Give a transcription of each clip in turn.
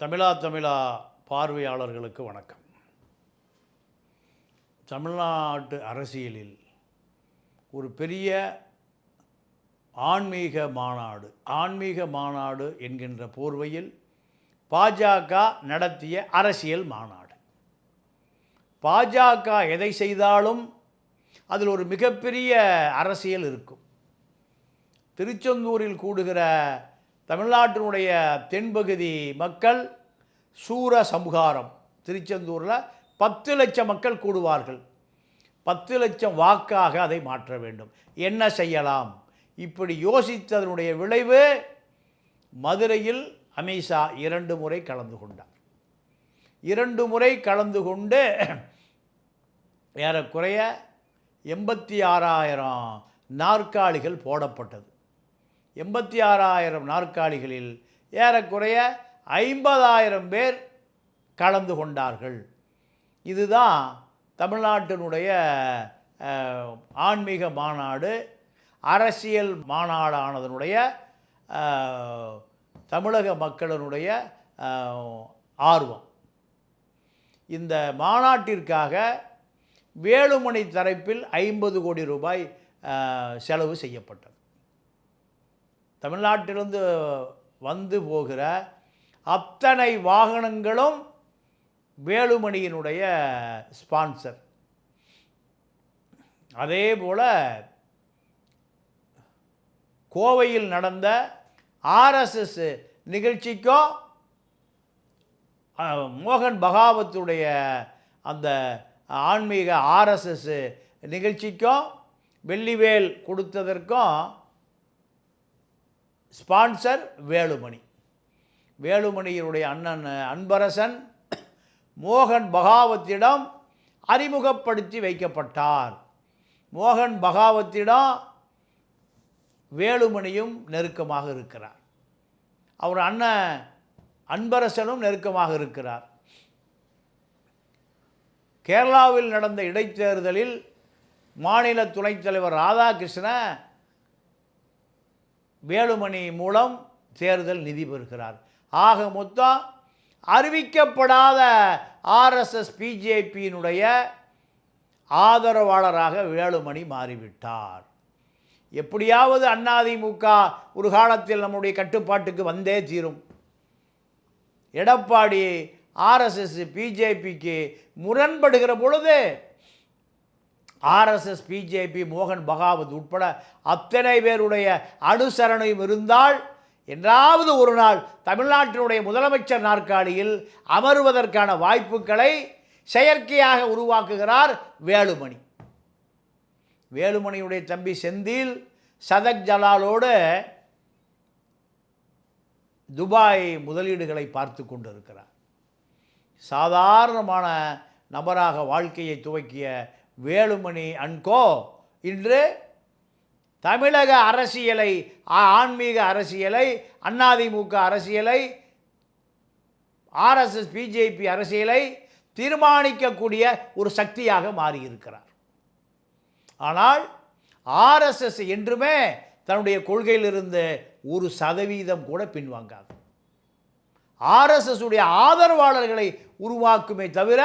தமிழா தமிழா பார்வையாளர்களுக்கு வணக்கம். தமிழ்நாட்டு அரசியலில் ஒரு பெரிய ஆன்மீக மாநாடு ஆன்மீக மாநாடு என்கின்ற போர்வையில் பாஜக நடத்திய அரசியல் மாநாடு. பாஜக எதை செய்தாலும் அதில் ஒரு மிகப்பெரிய அரசியல் இருக்கும். திருச்செந்தூரில் கூடுகிற தமிழ்நாட்டினுடைய தென்பகுதி மக்கள் சூர சமுகாரம். திருச்செந்தூரில் பத்து லட்சம் மக்கள் கூடுவார்கள். பத்து லட்சம் வாக்காக அதை மாற்ற வேண்டும். என்ன செய்யலாம்? இப்படி யோசித்ததனுடைய விளைவு மதுரையில் அமித்ஷா இரண்டு முறை கலந்து கொண்டார். இரண்டு முறை கலந்து கொண்டு ஏறக்குறைய எண்பத்தி ஆறாயிரம் நாற்காலிகள் போடப்பட்டது. எண்பத்தி ஆறாயிரம் நாற்காலிகளில் ஏறக்குறைய ஐம்பதாயிரம் பேர் கலந்து கொண்டார்கள். இதுதான் தமிழ்நாட்டினுடைய ஆன்மீக மாநாடு அரசியல் மாநாடானதனுடைய தமிழக மக்களினுடைய ஆர்வம். இந்த மாநாட்டிற்காக வேலுமணி தரப்பில் ஐம்பது கோடி ரூபாய் செலவு செய்யப்பட்டது. தமிழ்நாட்டிலிருந்து வந்து போகிற அத்தனை வாகனங்களும் வேலுமணியினுடைய ஸ்பான்சர் அதே போல் கோவையில் நடந்த ஆர்எஸ்எஸ் நிகழ்ச்சிக்கும் மோகன் பகாவத்துடைய அந்த ஆன்மீக ஆர்எஸ்எஸ் நிகழ்ச்சிக்கும் வெள்ளிவேல் கொடுத்ததற்கும் ஸ்பான்சர் வேலுமணி. வேலுமணியினுடைய அண்ணன் அன்பரசன் மோகன் பகாவத்திடம் அறிமுகப்படுத்தி வைக்கப்பட்டார். மோகன் பகாவத்திடம் வேலுமணியும் நெருக்கமாக இருக்கிறார். அவர் அண்ணன் அன்பரசனும் நெருக்கமாக இருக்கிறார். கேரளாவில் நடந்த இடைத்தேர்தலில் மாநில துணைத் தலைவர் ராதாகிருஷ்ணன் வேலுமணி மூலம் தேர்தல் நிதி பெறுகிறார். ஆக மொத்தம் அறிவிக்கப்படாத ஆர்எஸ்எஸ் பிஜேபியினுடைய ஆதரவாளராக வேலுமணி மாறிவிட்டார். எப்படியாவது அதிமுக ஒரு காலத்தில் நம்முடைய கட்டுப்பாட்டுக்கு வந்தே தீரும். எடப்பாடி ஆர்எஸ்எஸ் பிஜேபிக்கு முரண்படுகிற பொழுது ஆர்எஸ்எஸ் பிஜேபி மோகன் பகாவத் உட்பட அத்தனை பேருடைய அனுசரணையும் இருந்தால் என்றாவது ஒரு நாள் தமிழ்நாட்டினுடைய முதலமைச்சர் நாற்காலியில் அமருவதற்கான வாய்ப்புகளை செயற்கையாக உருவாக்குகிறார் வேலுமணி. வேலுமணியுடைய தம்பி செந்தில் சதக் ஜலாலோடு துபாய் முதலீடுகளை பார்த்து கொண்டிருக்கிறார். சாதாரணமான நபராக வாழ்க்கையை துவக்கிய வேலுமணி அன்கோ இன்று தமிழக அரசியலை ஆன்மீக அரசியலை அதிமுக அரசியலை ஆர்எஸ்எஸ் பிஜேபி அரசியலை தீர்மானிக்கக்கூடிய ஒரு சக்தியாக மாறியிருக்கிறார். ஆனால் ஆர்எஸ்எஸ் என்றுமே தன்னுடைய கொள்கையிலிருந்து ஒரு சதவீதம் கூட பின்வாங்காது. ஆர்எஸ்எஸ் உடைய ஆதரவாளர்களை உருவாக்குமே தவிர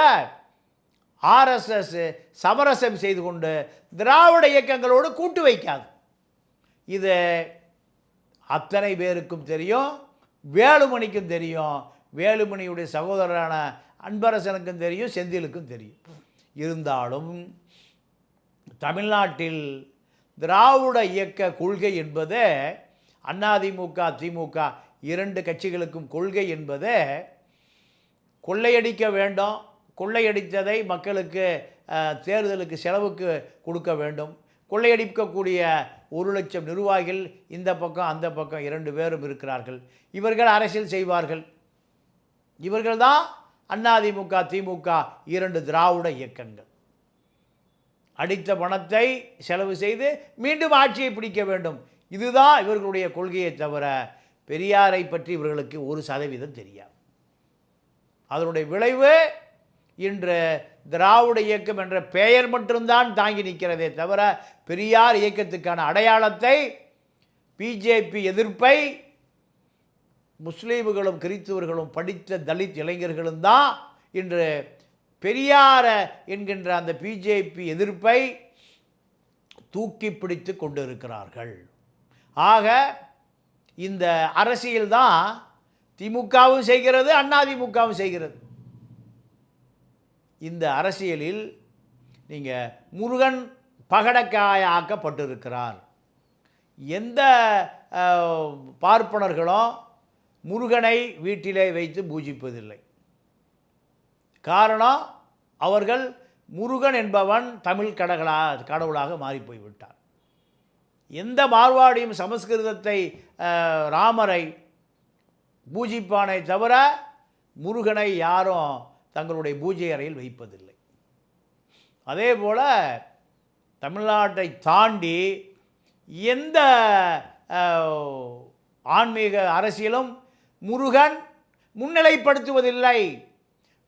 ஆர்எஸ்எஸ் சமரசம் செய்து கொண்டு திராவிட இயக்கங்களோடு கூட்டு வைக்காது. இது அத்தனை பேருக்கும் தெரியும் வேலுமணிக்கும் தெரியும் வேலுமணியுடைய சகோதரரான அன்பரசனுக்கும் தெரியும் செந்திலுக்கும் தெரியும். இருந்தாலும் தமிழ்நாட்டில் திராவிட இயக்க கொள்கை என்பது அதிமுக திமுக இரண்டு கட்சிகளுக்கும் கொள்கை என்பது கொள்ளையடிக்க வேண்டும் கொள்ளையடித்ததை மக்களுக்கு தேர்தலுக்கு செலவுக்கு கொடுக்க வேண்டும். கொள்ளையடிக்கக்கூடிய ஒரு லட்சம் நிர்வாகிகள் இந்த பக்கம் அந்த பக்கம் இரண்டு பேரும் இருக்கிறார்கள். இவர்கள் அரசியல் செய்வார்கள். இவர்கள் தான் அதிமுக திமுக இரண்டு திராவிட இயக்கங்கள். அடித்த பணத்தை செலவு செய்து மீண்டும் ஆட்சியை பிடிக்க வேண்டும். இதுதான் இவர்களுடைய கொள்கையை தவிர பெரியாரை பற்றி இவர்களுக்கு ஒரு சதவீதம் தெரியாது. அதனுடைய விளைவு இன்று திராவிட இயக்கம் என்ற பெயர் மட்டும்தான் தாங்கி நிற்கிறதே தவிர பெரியார் இயக்கத்துக்கான அடையாளத்தை பிஜேபி எதிர்ப்பை முஸ்லீம்களும் கிறிஸ்துவர்களும் படித்த தலித் இளைஞர்களும் தான் இன்று பெரியார என்கின்ற அந்த பிஜேபி எதிர்ப்பை தூக்கி பிடித்து கொண்டிருக்கிறார்கள். ஆக இந்த அரசியல் தான் திமுகவும் செய்கிறது அதிமுகவும் செய்கிறது. இந்த அரசியலில் நீங்கள் முருகன் பகடக்காயாக்கப்பட்டிருக்கிறார். எந்த பார்ப்பனர்களும் முருகனை வீட்டிலே வைத்து பூஜிப்பதில்லை. காரணம் அவர்கள் முருகன் என்பவன் தமிழ் கடகளா கடவுளாக மாறி போய்விட்டார் எந்த மார்வாடியும் சமஸ்கிருதத்தை ராமரை பூஜிப்பானை தவிர முருகனை யாரும் தங்களுடைய பூஜை அறையில் வைப்பதில்லை. அதே போல் தமிழ்நாட்டை தாண்டி எந்த ஆன்மீக அரசியலும் முருகன் முன்னிலைப்படுத்துவதில்லை.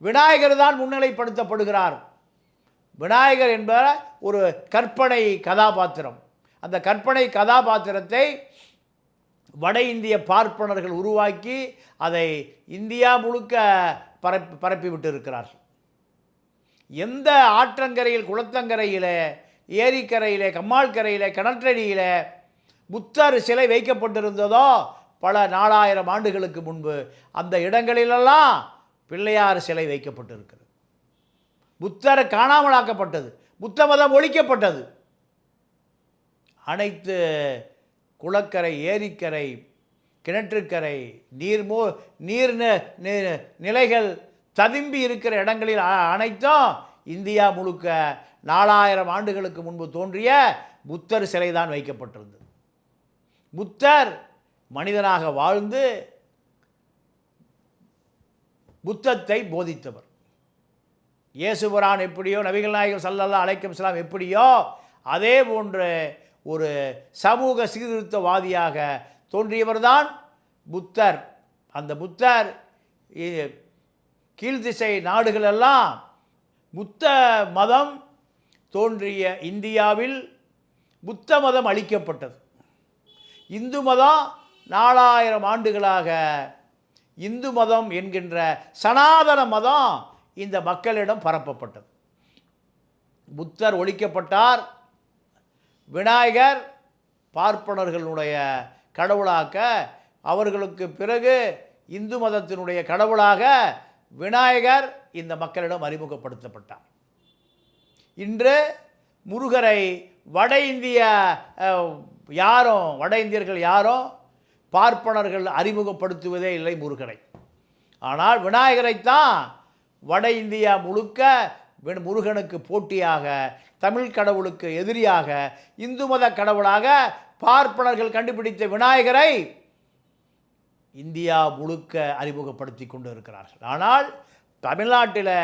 விநாயகர் தான் முன்னிலைப்படுத்தப்படுகிறார். விநாயகர் என்ப ஒரு கற்பனை கதாபாத்திரம். அந்த கற்பனை கதாபாத்திரத்தை வட இந்திய பார்ப்பனர்கள் உருவாக்கி அதை இந்தியா முழுக்க பரப்பி பரப்பிவிட்டு இருக்கிறார்கள் எந்த ஆற்றங்கரையில் குளத்தங்கரையிலே ஏரிக்கரையிலே கம்மாள்கரையிலே கிணற்றடியில் புத்தர் சிலை வைக்கப்பட்டிருந்ததோ பல நாலாயிரம் ஆண்டுகளுக்கு முன்பு அந்த இடங்களிலெல்லாம் பிள்ளையார் சிலை வைக்கப்பட்டிருக்கிறது. புத்தர் காணாமலாக்கப்பட்டது. புத்த மதம் ஒழிக்கப்பட்டது. அனைத்து குளக்கரை ஏரிக்கரை கிணற்றுக்கரை நீர்மோ நீர் நிலைகள் ததும்பி இருக்கிற இடங்களில் அ- அனைத்தும் இந்தியா முழுக்க நாலாயிரம் ஆண்டுகளுக்கு முன்பு தோன்றிய புத்தர் சிலை தான் வைக்கப்பட்டிருந்தது. புத்தர் மனிதனாக வாழ்ந்து புத்தத்தை போதித்தவர். இயேசுபுரான் எப்படியோ நபிகள் நாயகம் சல்லல்லா அலைக்கம் சலாம் எப்படியோ அதே போன்று ஒரு சமூக சீர்திருத்தவாதியாக தோன்றியவர்தான் புத்தர். அந்த புத்தர் இ- கீழ்திசை நாடுகளெல்லாம் புத்த மதம் தோன்றிய இந்தியாவில் புத்த மதம் அழிக்கப்பட்டது. இந்து மதம் நாலாயிரம் ஆண்டுகளாக இந்து மதம் என்கின்ற சனாதன மதம் இந்த மக்களிடம் பரப்பப்பட்டது. புத்தர் ஒழிக்கப்பட்டார் விநாயகர் பார்ப்பனர்களுடைய கடவுளாக்க அவர்களுக்கு பிறகு இந்து மதத்தினுடைய கடவுளாக விநாயகர் இந்த மக்களிடம் அறிமுகப்படுத்தப்பட்டார். இன்று முருகரை வட இந்திய யாரும் வட இந்தியர்கள் யாரும் பார்ப்பனர்கள் அறிமுகப்படுத்துவதே இல்லை முருகனை ஆனால் விநாயகரைத்தான் வட இந்தியா முழுக்க முருகனுக்கு போட்டியாக தமிழ் கடவுளுக்கு எதிரியாக இந்து மத கடவுளாக பார்ப்பனர்கள் கண்டுபிடித்த விநாயகரை இந்தியா முழுக்க அறிமுகப்படுத்தி கொண்டு இருக்கிறார்கள் ஆனால் தமிழ்நாட்டில்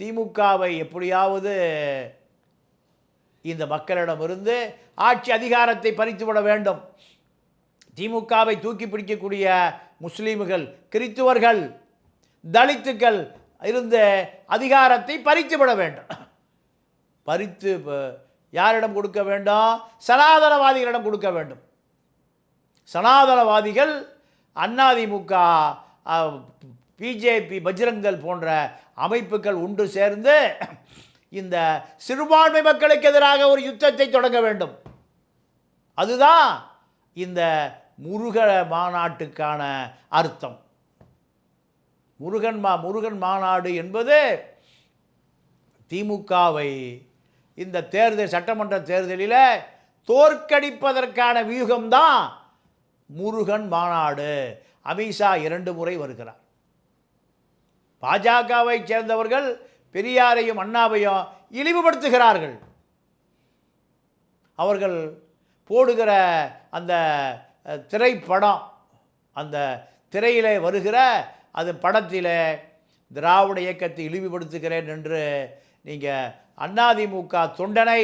திமுகவை எப்படியாவது இந்த மக்களிடமிருந்து ஆட்சி அதிகாரத்தை பறித்துவிட வேண்டும். திமுகவை தூக்கி பிடிக்கக்கூடிய முஸ்லீம்கள் கிறித்துவர்கள் தலித்துக்கள் இருந்த அதிகாரத்தை பறித்துவிட வேண்டும். பறித்து யாரிடம் கொடுக்க வேண்டும்? சனாதனவாதிகளிடம் கொடுக்க வேண்டும். சனாதனவாதிகள் அதிமுக பிஜேபி பஜ்ரங்கல் போன்ற அமைப்புகள் ஒன்று சேர்ந்து இந்த சிறுபான்மை மக்களுக்கு எதிராக ஒரு யுத்தத்தை தொடங்க வேண்டும். அதுதான் இந்த முருக மாநாட்டுக்கான அர்த்தம். முருகன் மா முருகன் மாநாடு என்பது திமுகவை இந்த தேர்தல் சட்டமன்ற தேர்தலில் தோற்கடிப்பதற்கான வியூகம்தான் முருகன் மாநாடு. அமித்ஷா இரண்டு முறை வருகிறார். பாஜகவை சேர்ந்தவர்கள் பெரியாரையும் அண்ணாவையும் இழிவுபடுத்துகிறார்கள். அவர்கள் போடுகிற அந்த திரைப்படம் அந்த திரையிலே வருகிற அது படத்திலே திராவிட இயக்கத்தை இழிவுபடுத்துகிறேன் என்று நீங்கள் அண்ணாதிமுக தொண்டனை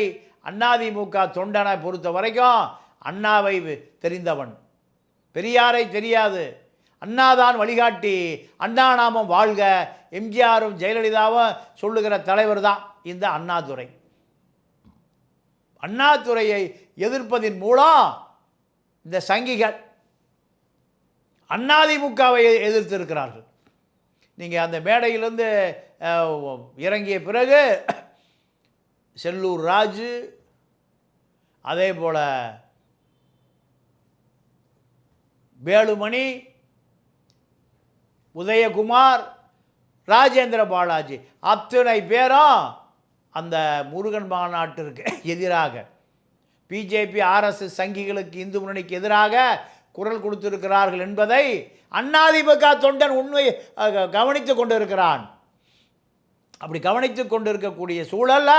அண்ணாதிமுக தொண்டனை பொறுத்த வரைக்கும் அண்ணாவை தெரிந்தவன். பெரியாரை தெரியாது. அண்ணாதான் வழிகாட்டி. அண்ணா நாமம் வாழ்க. எம்ஜிஆரும் ஜெயலலிதாவும் சொல்லுகிற தலைவர் தான் இந்த அண்ணாதுரை. அண்ணாதுரையை எதிர்ப்பதின் மூலம் இந்த சங்கிகள் அண்ணாதிமுகவை எதிர்த்து இருக்கிறார்கள் நீங்கள் அந்த மேடையிலிருந்து இறங்கிய பிறகு செல்லூர் ராஜு அதே போல் வேலுமணி உதயகுமார் ராஜேந்திர பாலாஜி. அத்தனை பேரும் அந்த முருகன் மாநாட்டிற்கு எதிராக பிஜேபி ஆர்எஸ்எஸ் சங்கிகளுக்கு இந்து முன்னணிக்கு எதிராக குரல் கொடுத்திருக்கிறார்கள் என்பதை அண்ணாதிமுக தொண்டன் உண்மை கவனித்து கொண்டிருக்கிறான். அப்படி கவனித்து கொண்டிருக்கக்கூடிய சூழல்ல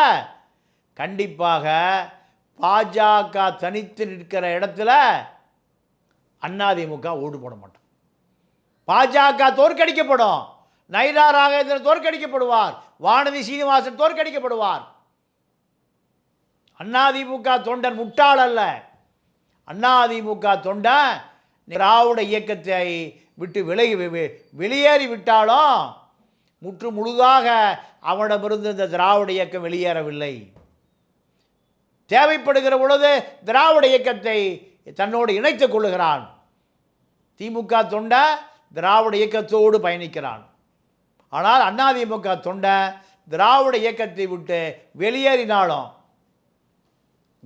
கண்டிப்பாக பாஜக தனித்து நிற்கிற இடத்துல அதிமுக ஓடு போட மாட்டோம் பாஜக தோற்கடிக்கப்படும். நைனா ராகேந்திரன் தோற்கடிக்கப்படுவார். வானதி சீனிவாசன் தோற்கடிக்கப்படுவார். அதிமுக தொண்டன் முட்டாள் அல்ல. அதிமுக தொண்டன் திராவிட இயக்கத்தை விட்டு விலகி வெளியேறி விட்டாலும் முற்று முழுதாக அவனிடமிருந்து இந்த திராவிட இயக்கம் வெளியேறவில்லை. தேவைப்படுகிற பொழுது திராவிட இயக்கத்தை தன்னோடு இணைத்துக் கொள்ளுகிறான். திமுக தொண்டை திராவிட இயக்கத்தோடு பயணிக்கிறான். ஆனால் அதிமுக தொண்டை திராவிட இயக்கத்தை விட்டு வெளியேறினாலும்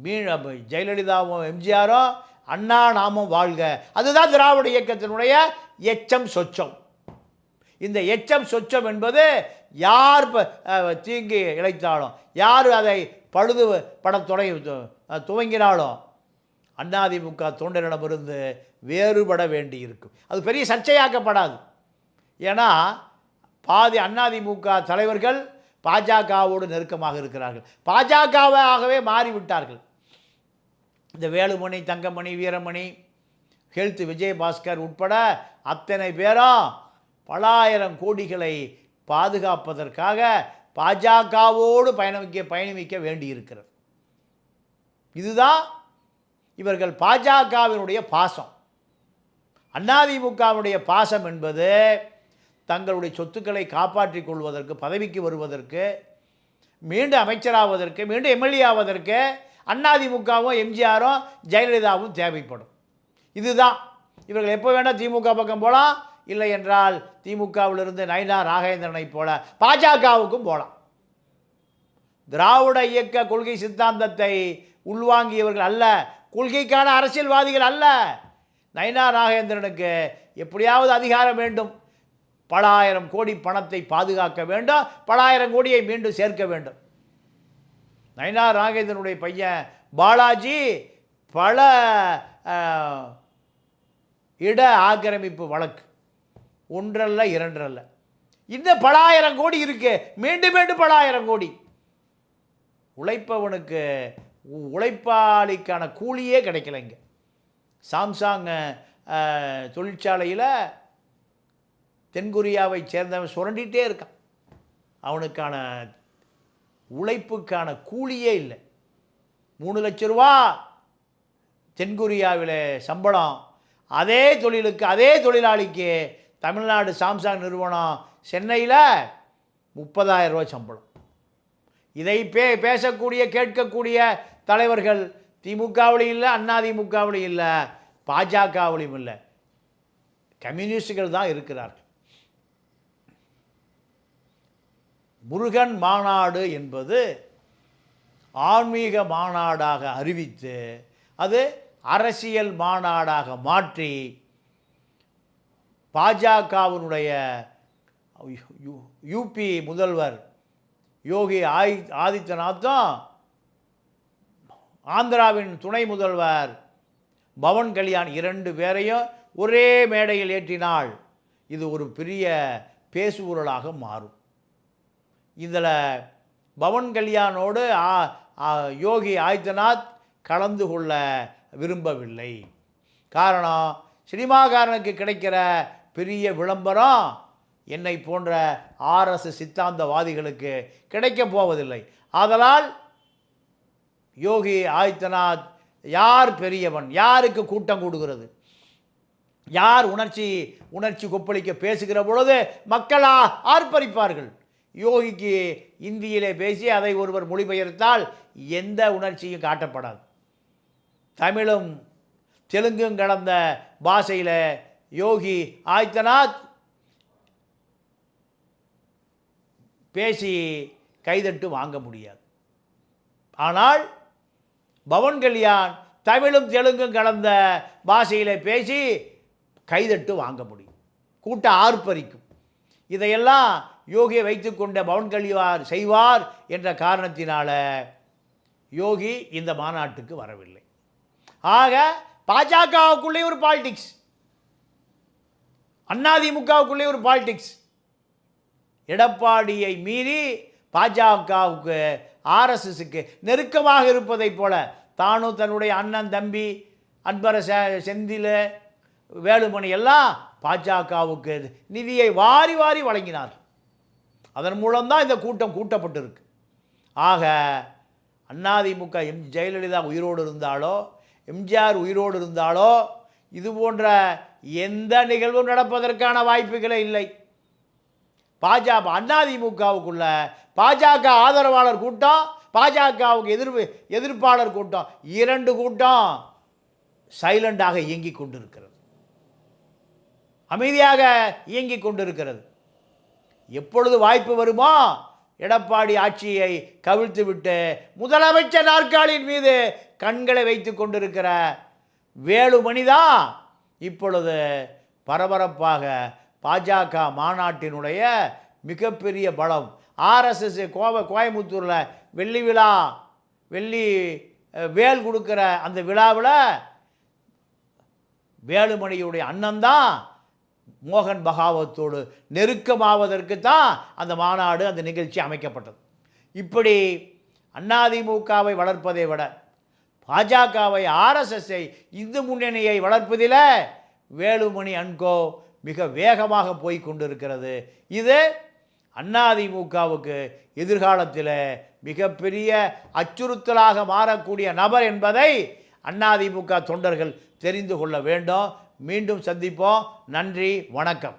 மீ ஜெயலலிதாவும் எம்ஜிஆரும் அண்ணா நாமும் வாழ்க. அதுதான் திராவிட இயக்கத்தினுடைய எச்சம் சொச்சம். இந்த எச்சம் சொச்சம் என்பது யார் தீங்கு இழைத்தாலும் யார் அதை பழுது பட தொடை துவங்கினாலும் அதிமுக தொண்டரிடமிருந்து வேறுபட வேண்டி இருக்கும் அது பெரிய சர்ச்சையாக்கப்படாது. ஏன்னா பாதி அதிமுக தலைவர்கள் பாஜகவோடு நெருக்கமாக இருக்கிறார்கள். பாஜகவாகவே மாறிவிட்டார்கள். இந்த வேலுமணி தங்கமணி வீரமணி ஹெல்த் விஜயபாஸ்கர் உட்பட அத்தனை பேரும் பலாயிரம் கோடிகளை பாதுகாப்பதற்காக பாஜகவோடு பயணமிக்க பயணிக்க வேண்டியிருக்கிறது. இதுதான் இவர்கள் பாஜகவினுடைய பாசம். அதிமுகவினுடைய பாசம் என்பது தங்களுடைய சொத்துக்களை காப்பாற்றிக் கொள்வதற்கு பதவிக்கு வருவதற்கு மீண்டும் அமைச்சராவதற்கு மீண்டும் எம்எல்ஏ ஆவதற்கு அதிமுகவும் எம்ஜிஆரும் ஜெயலலிதாவும் தேவைப்படும். இதுதான். இவர்கள் எப்போ வேணால் திமுக பக்கம் போகலாம் இல்லை என்றால் திமுகவிலிருந்து நைனா ராகேந்திரனை போல பாஜகவுக்கும் போகலாம் திராவிட இயக்க கொள்கை சித்தாந்தத்தை உள்வாங்கியவர்கள் அல்ல கொள்கைக்கான அரசியல்வாதிகள் அல்ல. நைனா ராகேந்திரனுக்கு எப்படியாவது அதிகாரம் வேண்டும். பல ஆயிரம் கோடி பணத்தை பாதுகாக்க வேண்டும். பல ஆயிரம் கோடியை மீண்டும் சேர்க்க வேண்டும். நைனா ராகேந்திரனுடைய பையன் பாலாஜி பல இட ஆக்கிரமிப்பு வழக்கு. ஒன்றல்ல இரண்டல்ல. இன்னும் பலாயிரம் கோடி இருக்கு. மீண்டும் மீண்டும் பலாயிரம் கோடி. உழைப்பவனுக்கு உ- உழைப்பாளிக்கான கூலியே கிடைக்கலைங்க சாம்சாங் தொழிற்சாலையில் தென்கொரியாவை சேர்ந்தவன் சுரண்டிகிட்டே இருக்கான். அவனுக்கான உழைப்புக்கான கூலியே இல்லை. மூணு லட்ச ரூபா தென்கொரியாவில் சம்பளம். அதே தொழிலுக்கு அதே தொழிலாளிக்கு தமிழ்நாடு சாம்சங் நிறுவனம் சென்னையில் முப்பதாயிரம் ரூபா சம்பளம். இதை பே பேசக்கூடிய கேட்கக்கூடிய தலைவர்கள் திமுகவிலையும் இல்லை அதிமுகவிலையும் இல்லை பாஜகவிலையும் இல்லை. கம்யூனிஸ்டுகள் தான் இருக்கிறார்கள். முருகன் மாநாடு என்பது ஆன்மீக மாநாடாக அறிவித்து அது அரசியல் மாநாடாக மாற்றி பாஜகவினுடைய யூபி முதல்வர் யோகி ஆய் ஆதித்யநாத்தும் ஆந்திராவின் துணை முதல்வர் பவன் கல்யாண் இரண்டு பேரையும் ஒரே மேடையில் ஏற்றினால் இது ஒரு பெரிய பேசுபொருளாக மாறும் இதில் பவன் கல்யாணோடு யோகி ஆதித்யநாத் கலந்து கொள்ள விரும்பவில்லை காரணம் சினிமாக்காரனுக்கு கிடைக்கிற பெரிய விளம்பரம் என்னை போன்ற ஆர்எஸ் சித்தாந்தவாதிகளுக்கு கிடைக்கப் போவதில்லை. ஆதலால் யோகி ஆதித்யநாத் யார் பெரியவன்? யாருக்கு கூட்டம் கொடுக்கிறது யார் உணர்ச்சி உணர்ச்சி கொப்பளிக்க பேசுகிற பொழுது மக்களா ஆர்ப்பரிப்பார்கள்? யோகிக்கு இந்தியிலே பேசி அதை ஒருவர் மொழிபெயர்த்தால் எந்த உணர்ச்சியும் காட்டப்படாது. தமிழும் தெலுங்கும் கலந்த பாஷையில் யோகி ஆதித்யநாத் பேசி கைதட்டு வாங்க முடியாது. ஆனால் பவன் கல்யாண் தமிழும் தெலுங்கும் கலந்த பாஷையில் பேசி கைதட்டு வாங்க முடியும். கூட்டம் ஆர்ப்பரிக்கும். இதையெல்லாம் யோகியை வைத்துக்கொண்ட பவன் கல்யாண் செய்வார் என்ற காரணத்தினால் யோகி இந்த மாநாட்டுக்கு வரவில்லை. ஆக பாஜகவுக்குள்ளே ஒரு பாலிடிக்ஸ் அதிமுகவுக்குள்ளே ஒரு பாலிடிக்ஸ் எடப்பாடியை மீறி பாஜகவுக்கு ஆர்எஸ்எஸுக்கு நெருக்கமாக இருப்பதைப் போல தானும் தன்னுடைய அண்ணன் தம்பி அன்பர செ- செந்தில் வேலுமணி எல்லாம் பாஜகவுக்கு நிதியை வாரி வாரி வழங்கினார். அதன் மூலம்தான் இந்த கூட்டம் கூட்டப்பட்டிருக்கு. ஆக அதிமுக எம் ஜெயலலிதா உயிரோடு இருந்தாலோ எம்ஜிஆர் உயிரோடு இருந்தாலோ இது போன்ற எந்த நிகழ்வும் நடப்பதற்கான வாய்ப்புகளே இல்லை. பாஜக அதிமுகவுக்குள்ள பாஜக ஆதரவாளர் கூட்டம் பாஜகவுக்கு எதிர்ப்பு எதிர்ப்பாளர் கூட்டம் இரண்டு கூட்டம் சைலண்டாக இயங்கிக் கொண்டிருக்கிறது. அமைதியாக இயங்கிக் கொண்டிருக்கிறது. எப்பொழுது வாய்ப்பு வருமோ எடப்பாடி ஆட்சியை கவிழ்த்துவிட்டு முதலமைச்சர் நாற்காலியின் மீது கண்களை வைத்து கொண்டிருக்கிற வேலுமணிதான் இப்பொழுது பரபரப்பாக பாஜக மாநாட்டினுடைய மிகப்பெரிய பலம். ஆர்எஸ்எஸ் கோவ கோயம்புத்தூரில் வெள்ளி விழா வெள்ளி வேல் கொடுக்குற அந்த விழாவில் வேலுமணியுடைய அண்ணன்தான் மோகன் பகாவத்தோடு நெருக்கமாவதற்கு தான் அந்த மாநாடு அந்த நிகழ்ச்சி அமைக்கப்பட்டது. இப்படி அதிமுகவை வளர்ப்பதை விட பாஜகவை ஆர்எஸ்எஸ்ஐ இந்து முன்னணியை வளர்ப்பதில் வேலுமணி அன்கோ மிக வேகமாக போய் கொண்டிருக்கிறது. இது அதிமுகவுக்கு எதிர்காலத்தில் மிகப்பெரிய அச்சுறுத்தலாக மாறக்கூடிய நபர் என்பதை அதிமுக தொண்டர்கள் தெரிந்து கொள்ள வேண்டும். மீண்டும் சந்திப்போம். நன்றி வணக்கம்.